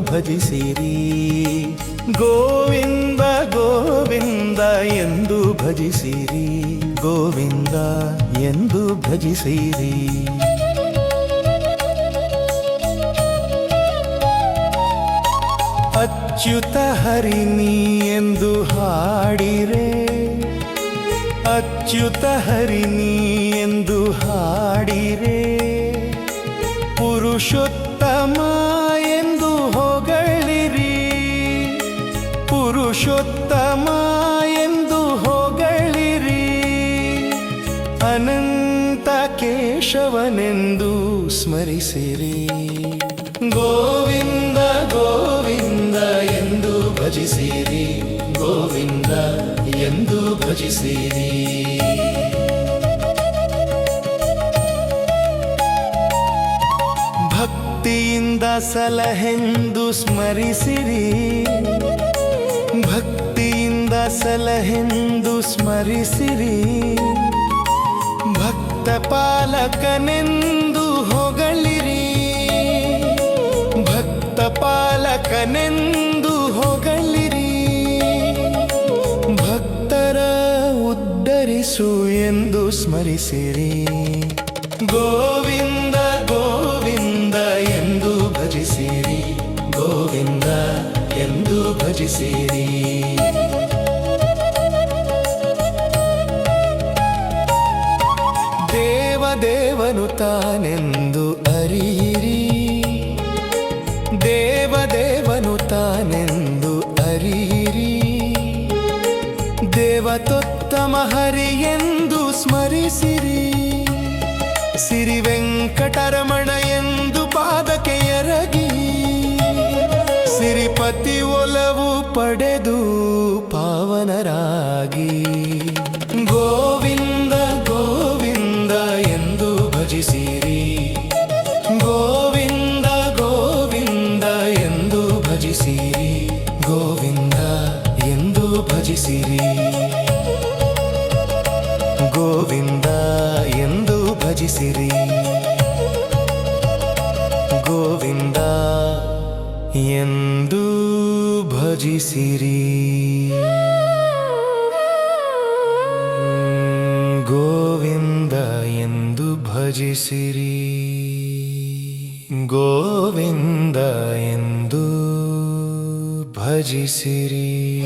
ಭಜಿಸಿರಿ. ಗೋವಿಂದ ಗೋವಿಂದ ಎಂದು ಭಜಿಸಿರಿ. ಗೋವಿಂದ ಎಂದು ಭಜಿಸಿರಿ. ಅಚ್ಯುತ ಹರಿಣಿ ಎಂದು ಹಾಡಿರೆ. ಅಚ್ಯುತ ಹರಿಣಿ ಎಂದು ಹಾಡಿರೆ. ಪುರುಷೋತ್ತಮ ಪುರುಷೋತ್ತಮ ಎಂದು ಹೊಗಳಿರಿ. ಅನಂತ ಕೇಶವನೆಂದು ಸ್ಮರಿಸಿರಿ. ಗೋವಿಂದ ಗೋವಿಂದ ಎಂದು ಭಜಿಸಿರಿ. ಗೋವಿಂದ ಎಂದು ಭಜಿಸಿರಿ. ಭಕ್ತಿಯಿಂದ ಸಲಹೆಂದು ಸ್ಮರಿಸಿರಿ. ಭಕ್ತಿಯಿಂದ ಸಲಹೆಂದು ಸ್ಮರಿಸಿರಿ. ಭಕ್ತ ಪಾಲಕನೆಂದು ಹೊಗಳಿರಿ. ಭಕ್ತ ಪಾಲಕನೆಂದು ಹೊಗಳಿರಿ. ಭಕ್ತರ ಉದ್ಧರಿಸು ಎಂದು ಸ್ಮರಿಸಿರಿ. ಗೋವಿಂದ ಭಜಿಸಿರಿ ದೇವದೇವನು ತಾನೆಂದು ಅರಿಯಿರಿ. ದೇವದೇವನು ತಾನೆಂದು ಅರಿಯಿರಿ. ದೇವತೋತ್ತಮ ಹರಿ ಎಂದು ಸ್ಮರಿಸಿರಿ. ಸಿರಿ ವೆಂಕಟರಮಣ ಎಂದು ಪಾದಕೆಯರಗಿ ಸಿರಿಪತಿ ಒಲವು ಪಡೆದು ಪಾವನರಾಗಿ ಗೋವಿಂದ ಗೋವಿಂದ ಎಂದು ಭಜಿಸಿರಿ ಗೋವಿಂದ ಗೋವಿಂದ ಎಂದು ಭಜಿಸಿರಿ ಗೋವಿಂದ ಎಂದು ಭಜಿಸಿರಿ ಗೋವಿಂದ ಎಂದು ಭಜಿಸಿರಿ ಗೋವಿಂದ ಎಂದು ಭಜಿಸಿರಿ. ಗೋವಿಂದ ಎಂದು ಭಜಿಸಿರಿ. ಗೋವಿಂದ ಎಂದು ಭಜಿಸಿರಿ.